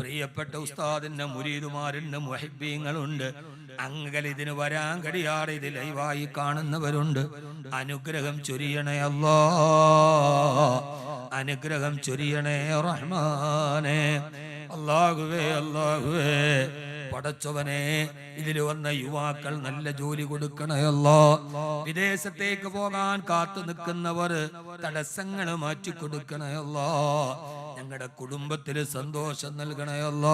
പ്രിയപ്പെട്ട ഉസ്താദിന്റെ മുരീദുമാരുണ്ട് മുഹിബീങ്ങളുണ്ട് അങ്ങനെ ഇതിന് വരാൻ കഴിയാതെ ഇത് ലൈവായി കാണുന്നവരുണ്ട്. അനുഗ്രഹം ചൊരിയണേ അല്ലാ. അനുഗ്രഹം ചൊരിയണേ റഹ്മാനെ. അല്ലാഹുവേ അല്ലാഹുവേ. പടച്ചവനെ ഇതിൽ വന്ന യുവാക്കൾ നല്ല ജോലി കൊടുക്കണയല്ലോ വിദേശത്തേക്ക് പോകാൻ കാത്തു നിൽക്കുന്നവർ തടസ്സങ്ങൾ മാറ്റി കൊടുക്കണയല്ലോ ഞങ്ങളുടെ കുടുംബത്തിൽ സന്തോഷം നൽകണയല്ലോ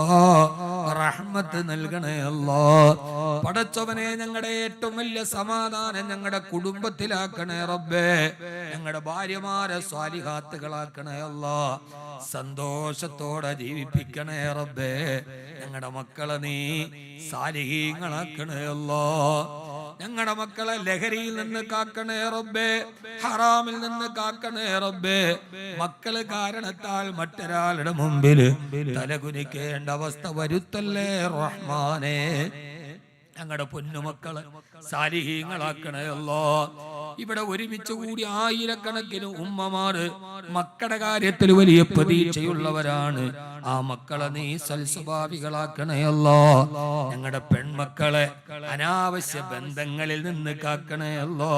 റഹ്മത്ത് നൽകണയല്ലോ പടച്ചവനെ ഞങ്ങളുടെ ഏറ്റവും വലിയ സമാധാനം ഞങ്ങളുടെ കുടുംബത്തിലാക്കണേ റബ്ബേ. ഞങ്ങളുടെ ഭാര്യമാരെ സ്വാലിഹാത്തുകളാക്കണയല്ലോ സന്തോഷത്തോടെ ജീവിപ്പിക്കണേ റബ്ബേ. ഞങ്ങളുടെ മക്കളെ നീ സാലിഹീങ്ങളാക്കണേ അല്ലോ. ഞങ്ങളുടെ മക്കളെ ലഹരിയിൽ നിന്ന് കാക്കണേ റബ്ബേ. ഹറാമിൽ നിന്ന് കാക്കണേ റബ്ബേ. മക്കൾ കാരണത്താൽ മറ്റൊരാളുടെ മുമ്പിൽ തലകുനിക്കേണ്ട അവസ്ഥ വരുത്തല്ലേ റഹ്മാനെ. ഞങ്ങളുടെ പൊന്നുമക്കളെ സാലിഹീങ്ങളാക്കണേ അല്ലോ ഇവിടെ ഒരുമിച്ച് കൂടി ആയിരക്കണക്കിന് ഉമ്മമാർ മക്കളുടെ കാര്യത്തിൽ വലിയ പ്രതീക്ഷയുള്ളവരാണ്. ആ മക്കളെ നീ സൽസ്വഭാവികളാക്കണയല്ലോ ഞങ്ങളുടെ പെൺമക്കളെ അനാവശ്യ ബന്ധങ്ങളിൽ നിന്ന് കാക്കണയല്ലോ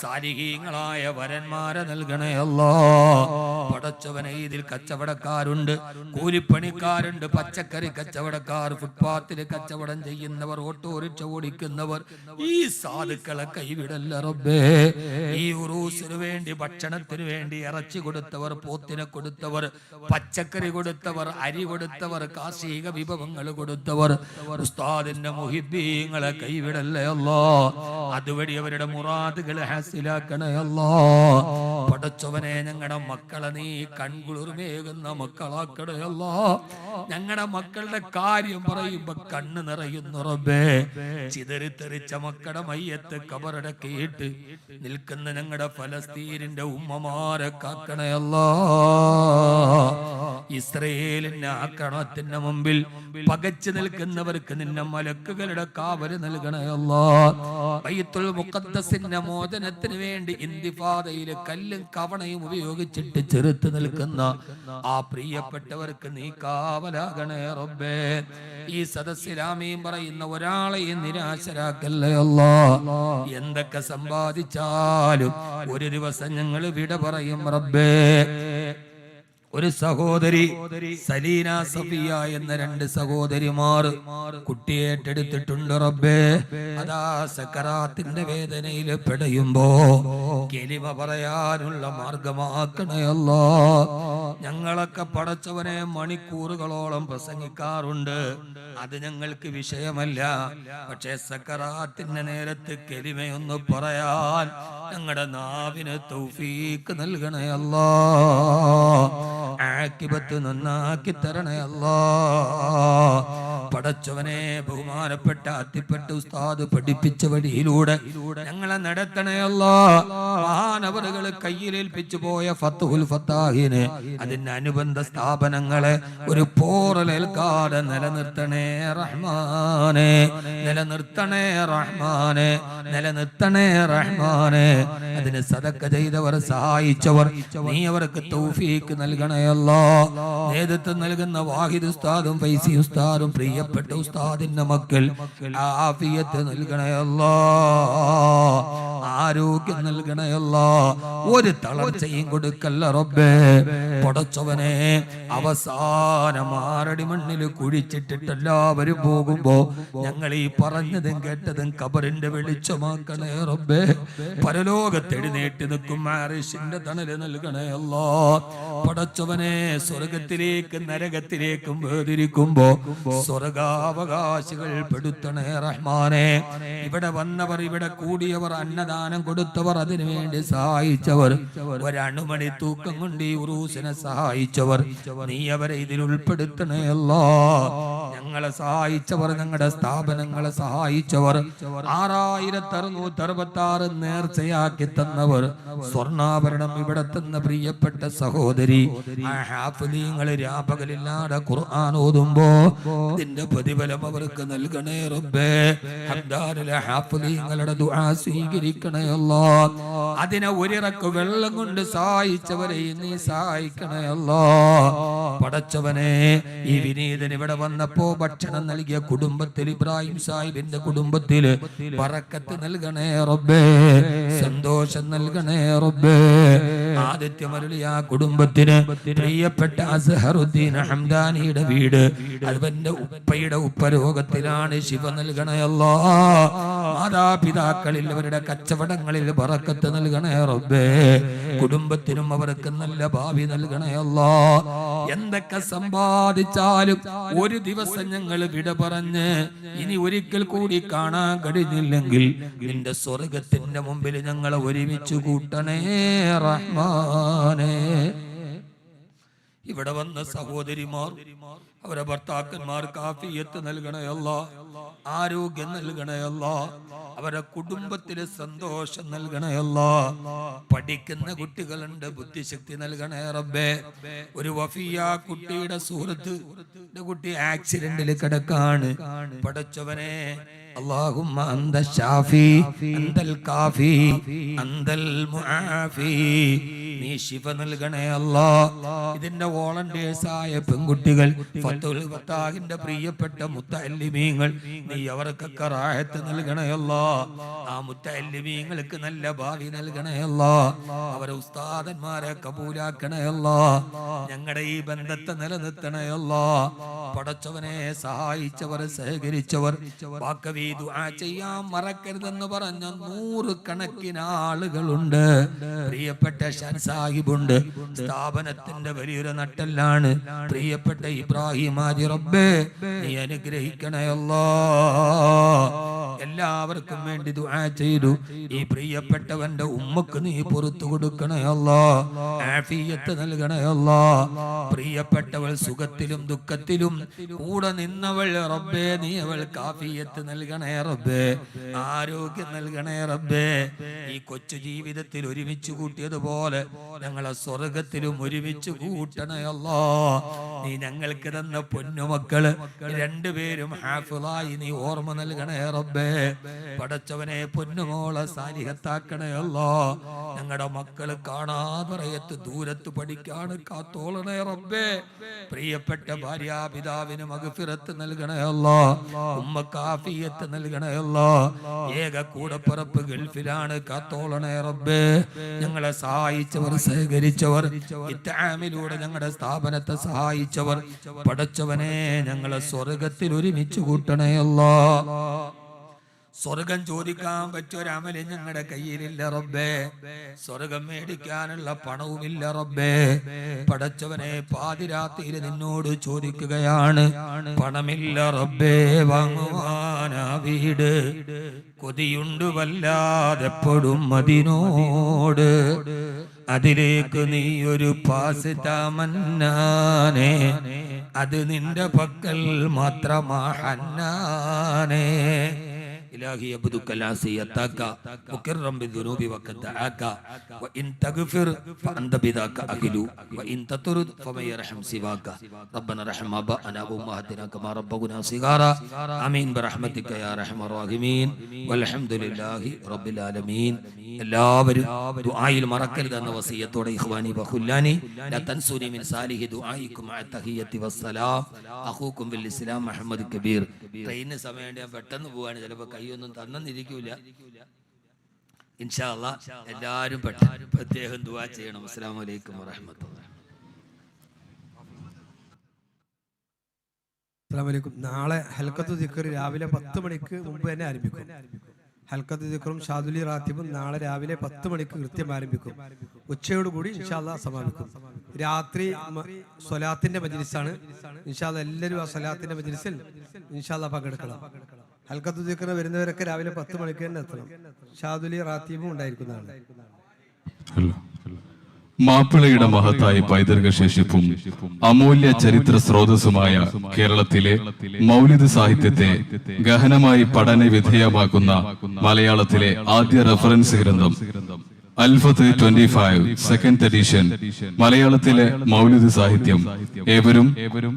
സാലിഹീങ്ങളായ വരന്മാരെ നൽകണയല്ലോ പടച്ചവനെ ഇതിൽ കച്ചവടക്കാരുണ്ട്. കൂലിപ്പണിക്കാരുണ്ട്. പച്ചക്കറി കച്ചവടക്കാർ ഫുട്പാത്തിൽ കച്ചവടം ചെയ്യുന്നവർ ഓട്ടോറിക്ഷ ഓടിക്കുന്നവർ. ഈ സാധുക്കളെ കൈവിടല്ല റബ്ബേ. ഈ ഉറൂസിനു വേണ്ടി ഭക്ഷണത്തിന് വേണ്ടി ഇറച്ചി കൊടുത്തവർ പോത്തിനെ കൊടുത്തവർ പച്ചക്കറി കൊടുത്തവർ അരി കൊടുത്തവർ കാർഷിക വിഭവങ്ങൾ കൊടുത്തവർ. ഉസ്താദിന്റെ മുഹിബീങ്ങളെ കൈവിടല്ലേ അല്ലോ. അതുവഴി അവരുടെ മുറാദുകൾ ഹാസിലാക്കണേ അല്ലോ പടച്ചവനെ ഞങ്ങളുടെ മക്കളെ നീ കൺകുളിർമേകുന്ന മക്കളാക്കടയല്ല ഞങ്ങളുടെ മക്കളുടെ കാര്യം പറയുമ്പോ കണ്ണ് നിറയുന്നു റബ്ബേ. ചിതറിത്തെറിച്ച മക്കളുടെ മയ്യത്ത് കബറടക്കിയിട്ട് നിൽക്കുന്ന ഞങ്ങളുടെ ഫലസ്തീനിന്റെ ഉമ്മമാരെ കാക്കണയല്ല ഇസ്രയേലിന്റെ ആക്രമണത്തിന്റെ മുമ്പിൽ പകച്ചു നിൽക്കുന്നവർക്ക് നിന്നെ മലക്കുകളുടെ കാവൽ നൽകണയല്ലോ ബൈത്തുൽ മോചനത്തിന് വേണ്ടി ഇന്തിഫാദയിൽ കല്ലും കവണയും ഉപയോഗിച്ചിട്ട് ചെറുത്ത് നിൽക്കുന്ന ആ പ്രിയപ്പെട്ടവർക്ക് നീ കാവലാകണേ റബ്ബേ. ഈ സദസ്സിലാമീം പറയുന്ന ഒരാളെയും നിരാശരാക്കല്ലേ അല്ലാ. എന്തൊക്കെ സമ്പാദിച്ചാലും ഒരു ദിവസം ഞങ്ങൾ വിട പറയും റബ്ബേ. ഒരു സഹോദരി സലീന സഫിയ എന്ന രണ്ട് സഹോദരിമാർ കുട്ടിയേറ്റെടുത്തിട്ടുണ്ട് റബ്ബേ. അതാ സക്കറാത്തിന്റെ വേദനയിൽ പെടയുമ്പോ കെലിമ പറയാനുള്ള മാർഗമാക്കണയല്ലോ ഞങ്ങളൊക്കെ പടച്ചവനെ മണിക്കൂറുകളോളം പ്രസംഗിക്കാറുണ്ട്. അത് ഞങ്ങൾക്ക് വിഷയമല്ല. പക്ഷേ സക്കറാത്തിന്റെ നേരത്ത് കെലിമയൊന്ന് പറയാൻ ഞങ്ങളുടെ നാവിന് തൗഫീക്ക് നൽകണയല്ലോ ആക്കിബത്ത് നന്നാക്കി തരണേ അല്ലാ പടച്ചവനെ ബഹുമാനപ്പെട്ട അത്തിപ്പെട്ട ഉസ്താദ് പഠിപ്പിച്ച വഴിയിലൂടെ ഞങ്ങളെ നടത്തണേ അല്ലാ. മഹാനവറുകൾ കയ്യിലേൽപ്പിച്ചു പോയ ഫത്തുഹുൽ ഫത്താഹിന് അതിന്റെ അനുബന്ധ സ്ഥാപനങ്ങളെ ഒരു പോറലേൽക്കാതെ നിലനിർത്തണേ റഹ്മാനെ. നിലനിർത്തണേ റഹ്മാനെ. നിലനിർത്തണേ റഹ്മാനെ. അതിന് സതക്ക ചെയ്തവർ സഹായിച്ചവർ നീ അവർക്ക് തൗഫീക്ക് നൽകണയല്ലോ നേതൃത്വം നൽകുന്ന വാഹിദ് ഉസ്താദും ഫൈസി ഉസ്താദും പ്രിയപ്പെട്ട ഉസ്താദിന്റെ മക്കൾ ആഫിയത്ത് നൽകണയല്ലോ ആരോഗ്യം നൽകണയല്ലോ ഒരു തളർച്ചയും കൊടുക്കല്ല റബ്ബേ. പടച്ചവനെ അവസാനം ആറടി മണ്ണിൽ കുഴിച്ചിട്ടിട്ട് എല്ലാവരും പോകുമ്പോ ഞങ്ങൾ ഈ പറഞ്ഞതും കേട്ടതും കബറിന്റെ വെളിച്ചമാക്കണേ റബ്ബേ. പരലോകത്തെഴുന്നേറ്റ് നിൽക്കും മാറിഷിന്റെ തണൽ നൽകണേ അല്ലോ. പടച്ചവനെ സ്വർഗത്തിലേക്ക് നരകത്തിലേക്കും വേദിരിക്കുമ്പോ സ്വർഗാവകാശികൾ പെടുത്തണേ റഹ്മാനെ. ഇവിടെ വന്നവർ ഇവിടെ കൂടിയവർ അന്നദാനം കൊടുത്തവർ അതിനു വേണ്ടി സഹായിച്ചവർ ഒരണുമണി തൂക്കം കൊണ്ട് ഈ ഉറൂസിനെ സഹായിച്ചവർ. നീ അവരെ ഇതിൽ ഉൾപ്പെടുത്തണേ അല്ലോ ഞങ്ങളെ സഹായിച്ചവർ ഞങ്ങളുടെ സ്ഥാപനങ്ങളെ സഹായിച്ചവർ ആറായിരത്തി അറുന്നൂറ്റി അറുപത്തി ആറ് നേർച്ചയാക്കി തന്നവർ സ്വർണാഭരണം ഇവിടെ തന്ന പ്രിയപ്പെട്ട സഹോദരി ഹാഫലീങ്ങൾ രാപകലില്ലാതെ ഖുർആൻ ഓതുമ്പോ ഇതിന്റെ പ്രതിഫലം അവർക്ക് നൽകണേ റബ്ബേ. ഹംദാനിലെ ഹാഫലീങ്ങളുടെ ദുആ സ്വീകരിക്കണേ അല്ലാ. അതിനെ ഒരിറക്ക് വെള്ളം കൊണ്ട് സഹായിച്ചവരെ നീ സഹായിക്കണേ അല്ലാ. പടച്ചവനെ ഈ വിനീതൻ ഇവിടെ വന്നപ്പോ ഭക്ഷണം നൽകിയ കുടുംബത്തിൽ ഇബ്രാഹിം സാഹിബിന്റെ കുടുംബത്തിൽ പറക്കത്ത് നൽകണേ റബ്ബേ. സന്തോഷം നൽകണേ റബ്ബേ. ആദിത്യമരുളി ആ കുടുംബത്തിന് പ്രിയപ്പെട്ട അസ്ഹറുദ്ദീൻ ഹംദാനിയുടെ വീട്. അവന്റെ ഉപ്പയുടെ ഉപ്പരോഗത്തിലാണ് ശിവ നൽകണയല്ലോ മാതാപിതാക്കളിൽ അവരുടെ കച്ചവടങ്ങളിൽ പറക്കത്ത് നൽകണേ റബ്ബേ. കുടുംബത്തിനും അവർക്ക് നല്ല ഭാവി നൽകണയല്ലോ എന്തൊക്കെ സമ്പാദിച്ചാലും ഒരു ദിവസം ഞങ്ങൾ വിട പറഞ്ഞ് ഇനി ഒരിക്കൽ കൂടി കാണാൻ കഴിഞ്ഞില്ലെങ്കിൽ നിന്റെ സ്വർഗത്തിന്റെ മുമ്പിൽ ഞങ്ങളെ ഒരുമിച്ച് കൂട്ടണേ റഹ്മാനേ ഇവിടെ വന്ന സഹോദരിമാർ അവരെ ഭർത്താക്കന്മാർ കാഫിയത്ത് നൽകണയല്ല ആരോഗ്യം നൽകണയല്ല അവരെ കുടുംബത്തിന് സന്തോഷം നൽകണയല്ല പഠിക്കുന്ന കുട്ടികളുണ്ട് ബുദ്ധിശക്തി നൽകണേ റബ്ബേ ഒരു വഫിയ കുട്ടിയുടെ സുഹൃത്ത് കുട്ടി ആക്സിഡന്റിൽ കിടക്കാണ് പടച്ചവനെ اللهم أنت الشافي أنت الكافي أنت المعافي നീ ശിവ നൽകണേ അല്ലാ. ഇതിന്റെ വോളണ്ടിയേഴ്സ് ആയ പെൺകുട്ടികൾ ഫത്തുൽ ഫത്താഹിന്റെ പ്രിയപ്പെട്ട മുത്തല്ലിമീങ്ങൾ നീ അവർക്കൊക്കെ റാഹത്ത് നൽകണേ അല്ലാ. ആ മുത്തല്ലിമീങ്ങൾക്ക് നല്ല ഭാവി നൽകണേ അല്ലാ. അവരെ ഉസ്താദന്മാരെ കബൂലാക്കണേ അല്ലാ. ഞങ്ങളുടെ ഈ ബന്ധത്തെ നിലനിർത്തണേ അല്ലാ. പടച്ചവനെ സഹായിച്ചവർ സഹകരിച്ചവർ വാക്കവി ദുആ ചെയ്യാൻ മറക്കരുതെന്ന് പറഞ്ഞ നൂറ് കണക്കിന് ആളുകളുണ്ട്. പ്രിയപ്പെട്ട ഷാൻ സാഹിബുണ്ട് സ്ഥാപനത്തിന്റെ വലിയൊരു നട്ടെല്ലാണ്. പ്രിയപ്പെട്ട ഇബ്രാഹിം ആദി റബ്ബേ നീ അനുഗ്രഹിക്കണയല്ലോ. എല്ലാവർക്കും വേണ്ടി ദുആ ചെയ്തു. ഈ പ്രിയപ്പെട്ടവന്റെ ഉമ്മക്ക് നീ പുറത്തു കൊടുക്കണയല്ലോ. ആഫിയത്ത് നൽകണയല്ലോ. പ്രിയപ്പെട്ടവൾ സുഖത്തിലും ദുഃഖത്തിലും കൂടെ നിന്നവൾ റബ്ബേ നീ അവൾ കാഫിയത്ത് നൽകണേ റബ്ബേ. ആരോഗ്യം നൽകണേ റബ്ബേ. ഈ കൊച്ചു ജീവിതത്തിൽ ഒരുമിച്ച് കൂട്ടിയതുപോലെ ഞങ്ങളെ സ്വർഗത്തിലും ഒരുമിച്ച് കൂട്ടണയല്ലോ നീ ഞങ്ങൾക്ക് തന്ന പൊന്നുമക്കൾ രണ്ടുപേരും ഹാഫിളായി നീ ഓർമ്മ നൽകണേ റബ്ബേ. പടച്ചവനെ പൊന്നുമോളെ സാലിഹത്താക്കണയല്ലോ ഞങ്ങളുടെ മക്കൾ കാണാതറയത്ത് ദൂരത്ത് പഠിക്കാണ് കാത്തോളണേ റബ്ബേ. പ്രിയപ്പെട്ട ഭാര്യ ഭാര്യാപിതാവിന് മകഫിറത്ത് നൽകണയല്ലോ ഉമ്മ കാഫിയത്ത് നൽകണയല്ലോ ഏക കൂടപ്പുറപ്പ് ഗൾഫിലാണ് കാത്തോളണേ റബ്ബേ. ഞങ്ങളെ സഹായിച്ചവർ സഹകരിച്ചവർ ഇത്താമിലൂടെ ഞങ്ങളുടെ സ്ഥാപനത്തെ സഹായിച്ചവർ പടച്ചവനെ ഞങ്ങളെ സ്വർഗത്തിൽ ഒരുമിച്ച് കൂട്ടണയല്ലോ സ്വർഗം ചോദിക്കാൻ പറ്റിയ ഒരു ഞങ്ങളുടെ കയ്യിലില്ല റബ്ബേ. സ്വർഗം മേടിക്കാനുള്ള പണവുമില്ല റബ്ബേ. പടച്ചവനെ പാതിരാത്രിയിൽ നിന്നോട് ചോദിക്കുകയാണ് പണമില്ല റബ്ബേ വാങ്ങുവാനാ വീട്. കൊതിയുണ്ട് വല്ലാതെപ്പോഴും അതിനോട് അതിലേക്ക് നീ ഒരു പാസ് താമന്നാനേ അത് നിന്റെ പക്കൽ മാത്രമാ ഹന്നാനേ إلهي يبدك لا سيتاك مكرا بالذنوب وقد دعاك وإن تغفر فأنت بذاك أهل وإن تطرد فمن يرحم سواك ربنا رحم آباءنا وأمهاتنا كما ربونا صغارا آمين برحمتك يا أرحم الراحمين والحمد لله رب العالمين എല്ലാവരും ദുആയിൽ മറക്കരുത് എന്ന വസീയത്തോടെ ഇഖ്വാനി ബഹുല്ലാനി ലാ തൻസൂനി മിൻ സാലിഹി ദുആയിക്കും മഅ തഹിയ്യത്തി വസ്സലാം അഖൂക്കും ബിൽ ഇസ്ലാം മുഹമ്മദ് കബീർ ട്രെയിനിന് സമയം ഞാൻ പെട്ടെന്ന് പോവാണ് ചിലപ്പോൾ കൈയൊന്നും തന്നെന്നിരിക്കൂല ഇൻഷാ എല്ലാരും എല്ലാവരും പ്രത്യേകം ദുവാ ചെയ്യണം. അസ്സാം വലൈക്കും വറഹ്മത്തുള്ളാഹി അസ്സാമലൈക്കും നാളെ ഹൽക്കത്ത് ദിക്കർ രാവിലെ പത്ത് മണിക്ക് മുമ്പ് തന്നെ ആരംഭിക്കും. ഹൽക്കത്ത് ദിക്കറും ഷാദുലി റാത്തിബും നാളെ രാവിലെ പത്ത് മണിക്ക് കൃത്യം ആരംഭിക്കും. ഉച്ചയോടുകൂടി ഇൻഷാല്ല സമാപിക്കും. രാത്രി സ്വലാത്തിന്റെ മജ്ലിസാണ്. ഇൻഷാല്ല എല്ലാവരും ആ സ്വലാത്തിന്റെ മജ്ലിസിൽ ഇൻഷാല്ല പങ്കെടുക്കണം. ഹൽക്കത്ത് ദിക്കർ വരുന്നവരൊക്കെ രാവിലെ പത്ത് മണിക്ക് തന്നെ എത്തണം. ഷാദുലി റാത്തീബും ഉണ്ടായിരിക്കുന്നതാണ്. മാപ്പിളയുടെ മഹത്തായ പൈതൃക ശേഷിപ്പും അമൂല്യ ചരിത്ര സ്രോതസ്സുമായ കേരളത്തിലെ മൗലിക സാഹിത്യത്തെ ഗഹനമായി പഠന വിധേയമാക്കുന്ന മലയാളത്തിലെ ആദ്യ റഫറൻസ് ഗ്രന്ഥം അൽഫത്ത് ട്വന്റി ഫൈവ് സെക്കൻഡ് എഡിഷൻ മലയാളത്തിലെ മൗലിക സാഹിത്യം. ഏവരും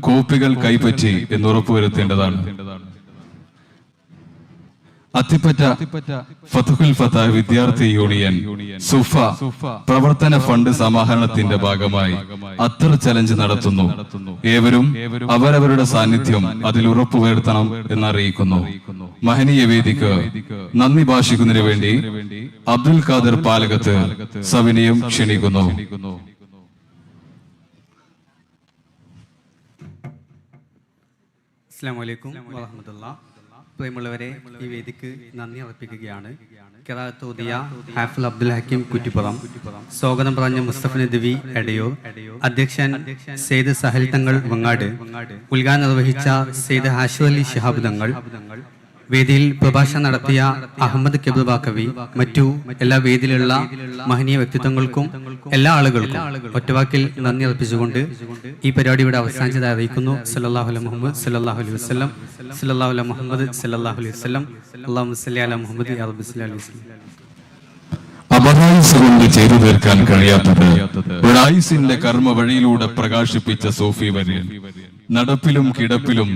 കോപ്പികൾ കൈപ്പറ്റി എന്ന് ഉറപ്പുവരുത്തേണ്ടതാണ് അത്തിപ്പറ്റ ഫതുഹുൽ ഫതാ വിദ്യാർത്ഥി യൂണിയൻ സുഫ പ്രവർത്തന ഫണ്ട് സമാഹരണത്തിന്റെ ഭാഗമായി അത്തർ ചലഞ്ച് നടത്തുന്നു. ഏവരും അവരവരുടെ സാന്നിധ്യം അതിൽ ഉറപ്പുവരുത്തണം എന്നറിയിക്കുന്നു. മഹനീയ വേദിക്ക് നന്ദി ഭാഷിക്കുന്നതിന് വേണ്ടി അബ്ദുൽ ഖാദർ പാലകത്ത് സവിനയം ക്ഷണിക്കുന്നു. അസ്സാം വലൈക്കും വറഹമത്തുള്ള പ്രിയമുള്ളവരെ ഈ വേദിക്ക് നന്ദി അർപ്പിക്കുകയാണ്. കിറാത്തോദിയ ഹാഫിൽ അബ്ദുൽ ഹക്കീം കുറ്റിപ്പുറം. സ്വാഗതം പറഞ്ഞ മുസ്തഫ നദ്വി എടയൂർ. അധ്യക്ഷൻ സെയ്ദ് സഹൽ തങ്ങൾ വങ്ങാട്. ഉദ്ഘാടനം നിർവഹിച്ച സെയ്ദ് ഹാഷു അലി ശിഹാബ് തങ്ങൾ. വേദിയിൽ പ്രഭാഷണം നടത്തിയ അഹമ്മദ് കെബുബാക്കവി മറ്റു എല്ലാ വേദിയിലുള്ള മഹനീയ വ്യക്തിത്വങ്ങൾക്കും എല്ലാ ആളുകൾക്കും ഒറ്റവാക്കിൽ നന്ദി അർപ്പിച്ചുകൊണ്ട് ഈ പരിപാടി ഇവിടെ അവസാനിച്ചതായി അറിയിക്കുന്നു. സല്ലല്ലാഹു അലൈഹി മുഹമ്മദ് സല്ലാഹു അലൈഹി വസ്ലം സല്ലല്ലാഹു അലൈഹി മുഹമ്മദ് സല്ലാഹു അലൈഹി വസ്ലം അള്ളാഹു മുസ്ലി അലാ മുഹമ്മദ് അപഹായുസ് ചെയ്തു തീർക്കാൻ കഴിയാത്തത് ഒരായുസിന്റെ കർമ്മ വഴിയിലൂടെ പ്രകാശിപ്പിച്ച സൂഫി വര്യൻ. നടപ്പിലും കിടപ്പിലും